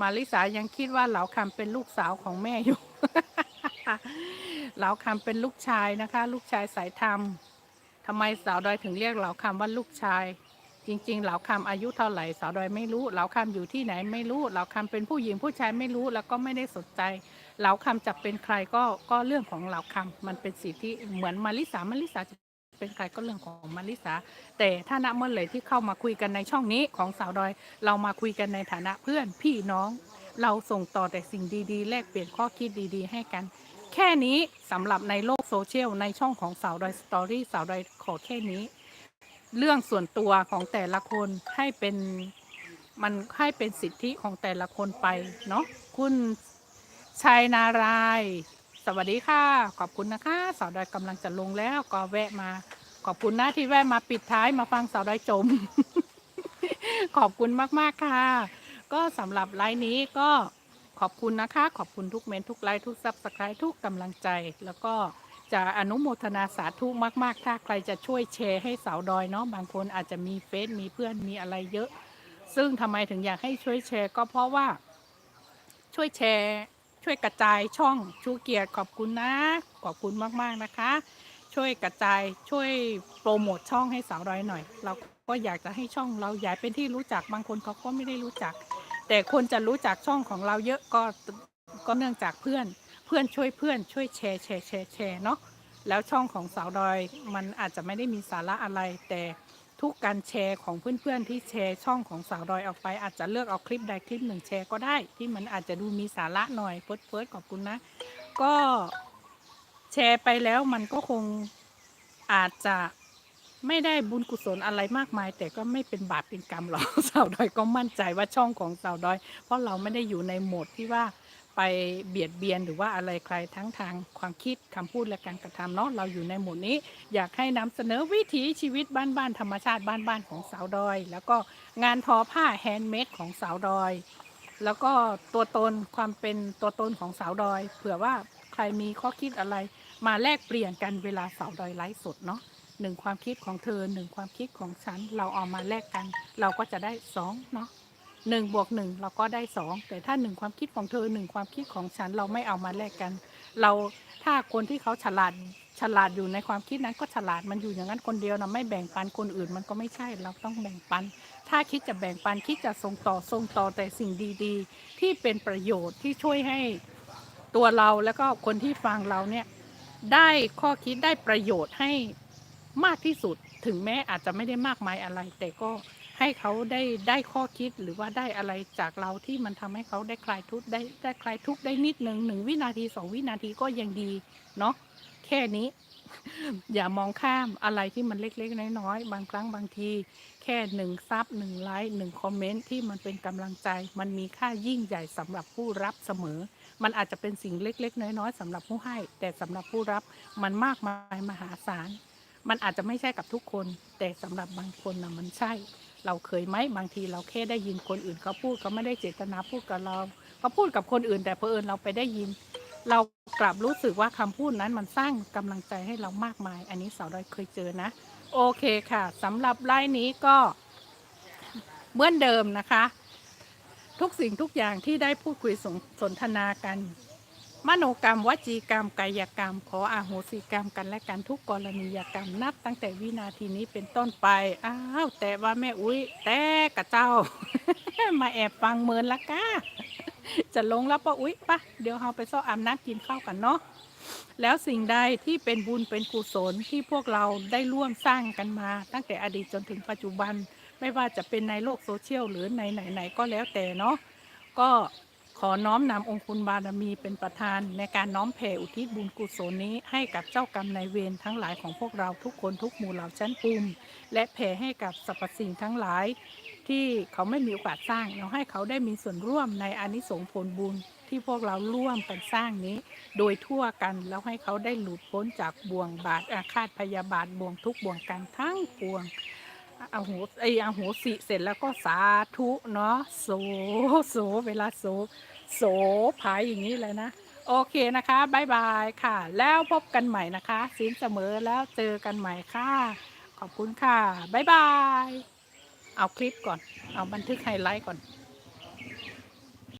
มาริสายังคิดว่าเหลาคำเป็นลูกสาวของแม่อยู่ เหลาคำเป็นลูกชายนะคะ ลูกชายสายธรรมทำไมสาวดอยถึงเรียกเหลาคำว่าลูกชาย จริง ๆ เหลาคำอายุเท่าไหร่สาวดอยไม่รู้ เหลาคำอยู่ที่ไหนไม่รู้ เหลาคำเป็นผู้หญิงผู้ชายไม่รู้แล้วก็ไม่ได้สนใจ เหลาคำจะเป็นใครก็ก็เรื่องของเหลาคำมันเป็นสิทธิเหมือนมาริสามาริสาจะ เป็นใครก็เรื่องของมาริสาแต่ถ้าณเมื่อไหร่ที่เข้ามาคุยกันในช่องนี้ของสาวดอย เรามาคุยกันในฐานะเพื่อนพี่น้อง เราส่งต่อแต่สิ่งดีๆ แลกเปลี่ยนข้อคิดดีๆ ให้กัน แค่นี้สำหรับในโลกโซเชียลในช่องของสาวดอยสตอรี่สาวดอยขอแค่นี้ เรื่องส่วนตัวของแต่ละคนให้เป็นมันให้เป็นสิทธิของแต่ละคนไปเนาะคุณชัยนารายณ์ สวัสดีค่ะ ขอบคุณนะคะสาวดอยกำลังจะลงแล้วก็แวะมา ขอบคุณนะที่แวะมาปิดท้ายมาฟังสาวดอยจม ขอบคุณมากๆค่ะ ก็สำหรับไลน์นี้ก็ขอบคุณนะคะ ขอบคุณทุกเมนทุกไลค์ทุกซับสไครต์ทุกกำลังใจ แล้วก็จะอนุโมทนาสาธุมาก ๆ ถ้าใครจะช่วยแชร์ให้สาวดอยเนาะบางคนอาจจะมีเฟซมีเพื่อนมีอะไรเยอะ ซึ่งทำไมถึงอยากให้ช่วยแชร์ ก็เพราะว่าช่วยแชร์ ช่วยกระจายช่องชูเกียรติขอบคุณนะ ขอบคุณมากๆนะคะ ช่วยกระจายช่วยโปรโมทช่องให้สาวดอยหน่อย เราก็อยากจะให้ช่องเราใหญ่เป็นที่รู้จักบางคนเขาก็ไม่ได้รู้จัก แต่คนจะรู้จักช่องของเราเยอะก็ก็เนื่องจากเพื่อนเพื่อนช่วยเพื่อนช่วยแชร์แชร์แชร์แชร์เนาะแล้วช่องของสาวดอยมันอาจจะไม่ได้มีสาระอะไรแต่ ทุกการแชร์ของเพื่อนๆที่แชร์ช่องของสาวดอยออกไป อาจจะเลือกเอาคลิปใดคลิปหนึ่งแชร์ก็ได้ ที่มันอาจจะดูมีสาระหน่อยเฟิร์สเฟิร์สขอบคุณนะ ก็แชร์ไปแล้วมันก็คงอาจจะไม่ได้บุญกุศลอะไรมากมาย แต่ก็ไม่เป็นบาปเป็นกรรมหรอกสาวดอยก็มั่นใจว่าช่องของสาวดอย เพราะเราไม่ได้อยู่ในโหมดที่ว่า ไปเบียดเบียนหรือว่าอะไรใครทั้งทางความคิดคำพูดและการกระทำเนาะเราอยู่ในหมดนี้ อยากให้นำเสนอวิถีชีวิตบ้านๆธรรมชาติบ้านๆของสาวดอย แล้วก็งานทอผ้าแฮนด์เมดของสาวดอย แล้วก็ตัวตนความเป็นตัวตนของสาวดอย เผื่อว่าใครมีข้อคิดอะไร มาแลกเปลี่ยนกันเวลาสาวดอยไลฟ์สดเนาะหนึ่งความคิดของเธอหนึ่งความคิดของฉันเราเอามาแลกกัน เราก็จะได้สองเนาะ หนึ่งบวกหนึ่งเราก็ได้สองแต่ถ้าหนึ่งความคิดของเธอหนึ่งความคิดของฉันเราไม่เอามาแลกกัน เราถ้าคนที่เขาฉลาดฉลาดอยู่ในความคิดนั้นก็ฉลาดมันอยู่อย่างนั้นคนเดียวนะไม่แบ่งปันคนอื่นมันก็ไม่ใช่เราต้องแบ่งปัน ถ้าคิดจะแบ่งปันคิดจะส่งต่อส่งต่อแต่สิ่งดีๆ ที่เป็นประโยชน์ที่ช่วยให้ตัวเราแล้วก็คนที่ฟังเราเนี่ยได้ข้อคิดได้ประโยชน์ให้มากที่สุดถึงแม้อาจจะไม่ได้มากมายอะไร แต่ก็ ให้เขาได้ได้ข้อคิดหรือว่าได้อะไรจากเราที่มันทำให้เขาได้คลายทุกข์ได้ได้คลายทุกข์ได้นิดหนึ่งหนึ่งวินาทีสองวินาทีก็ยังดีเนาะแค่นี้ อย่ามองข้ามอะไรที่มันเล็กๆน้อยๆบางครั้งบางที แค่หนึ่งซับหนึ่งไลค์หนึ่งคอมเมนต์ที่มันเป็นกำลังใจ มันมีค่ายิ่งใหญ่สำหรับผู้รับเสมอ มันอาจจะเป็นสิ่งเล็ก ๆ น้อยๆสำหรับผู้ให้ แต่สำหรับผู้รับมันมากมายมหาศาลมันอาจจะไม่ใช่กับทุกคน แต่สำหรับบางคนนะมันใช่ เราเคยไหมบางทีเราแค่ได้ยินคนอื่นเขาพูดเขาไม่ได้เจตนาพูดกับเราเขาพูดกับคนอื่น แต่เพอเอิญเราไปได้ยิน เรากลับรู้สึกว่าคำพูดนั้นมันสร้างกำลังใจให้เรามากมาย อันนี้สาวดอยเคยเจอนะ โอเคค่ะสำหรับไลน์นี้ก็เหมือนเดิมนะคะ ทุกสิ่งทุกอย่างที่ได้พูดคุยสนทนากัน มโนกรรมวจีกรรมกายกรรม ขออาโหสิกรรมกันและกันทุกกรณียกรรมนับ ตั้งแต่วินาทีนี้เป็นต้นไปอ้าวแต่ว่าแม่อุ้ยแต่กะเจ้า มาแอบฟังเมินละก้าจะลงแล้วปะอุ๊ยปะเดี๋ยวเราไปซ้ออาบน้ำกินข้าวกันเนาะแล้วสิ่งใดที่เป็นบุญเป็นกุศลที่พวกเราได้ร่วมสร้างกันมา ตั้งแต่อดีตจนถึงปัจจุบัน ไม่ว่าจะเป็นในโลกโซเชียลหรือในไหนๆก็แล้วแต่เนาะก็ ขอน้อมนำองค์คุณบารมีเป็นประธาน ในการน้อมแผ่อุทิศบุญกุศลนี้ให้กับเจ้ากรรมนายเวรทั้งหลายของพวกเราทุกคนทุกหมู่เหล่าชั้นภูมิและแผ่ให้กับสรรพสิ่งทั้งหลาย ที่เขาไม่มีโอกาสสร้าง เราให้เขาได้มีส่วนร่วมในอนิสงส์ผลบุญที่พวกเราร่วมกันสร้างนี้ โดยทั่วกันแล้วให้เขาได้หลุดพ้นจากบ่วงบาทอาฆาตพยาบาทบ่วงทุกบ่วงการทั้งปวง อาหูไอเอาหูสิเสร็จแล้วก็สาธุเนาะโสโสเวลาโสโสผายอย่างนี้เลยนะ โอเคนะคะบายบายค่ะ แล้วพบกันใหม่นะคะสินเสมอแล้วเจอกันใหม่ค่ะ ขอบคุณค่ะบายบาย เอาคลิปก่อน เอาบันทึกไฮไลท์ก่อน